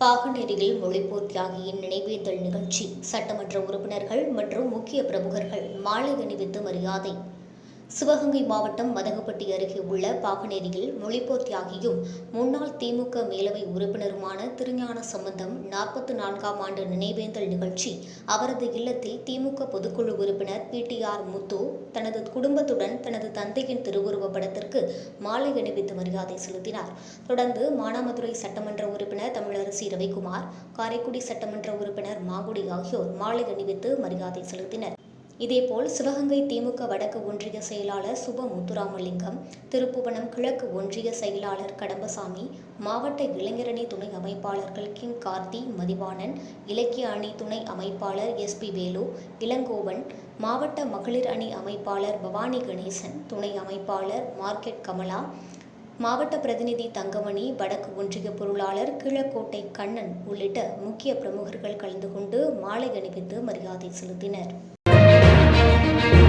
பாகநேரியில் மொழிப்போர் தியாகியின் நினைவேந்தல் நிகழ்ச்சி. சட்டமன்ற உறுப்பினர்கள் மற்றும் முக்கிய பிரமுகர்கள் மாலை அணிவித்து மரியாதை சிவகங்கை மாவட்டம் மதகுப்பட்டி அருகே உள்ள பாகனேரியில் மொழிப்போர் தியாகியும் முன்னாள் திமுக மேலவை உறுப்பினருமான திருஞான சம்பந்தம் நாற்பத்தி நான்காம் ஆண்டு நினைவேந்தல் நிகழ்ச்சி அவரது இல்லத்தில் திமுக பொதுக்குழு உறுப்பினர் பி டி ஆர் முத்து தனது குடும்பத்துடன் தனது தந்தையின் திருவுருவப் படத்திற்கு மாலை அணிவித்து மரியாதை செலுத்தினார். தொடர்ந்து மானாமதுரை சட்டமன்ற உறுப்பினர் தமிழரசி ரவிக்குமார் காரைக்குடி சட்டமன்ற உறுப்பினர் மாங்குடி ஆகியோர் மாலை அணிவித்து மரியாதை செலுத்தினர். இதேபோல் சிவகங்கை திமுக வடக்கு ஒன்றிய செயலாளர் சுப முத்துராமலிங்கம் திருப்புவனம் கிழக்கு ஒன்றிய செயலாளர் கடம்பசாமி மாவட்ட இளைஞரணி துணை அமைப்பாளர்கள் கிங் கார்த்தி மதிவாணன் இலக்கிய அணி துணை அமைப்பாளர் எஸ் பி வேலு இளங்கோவன் மாவட்ட மகளிர் அணி அமைப்பாளர் பவானி கணேசன் துணை அமைப்பாளர் மார்க்கெட் கமலா மாவட்ட பிரதிநிதி தங்கமணி வடக்கு ஒன்றிய பொருளாளர் கிழக்கோட்டை கண்ணன் உள்ளிட்ட முக்கிய பிரமுகர்கள் கலந்து கொண்டு மாலை அணிவித்து மரியாதை செலுத்தினர். Thank you.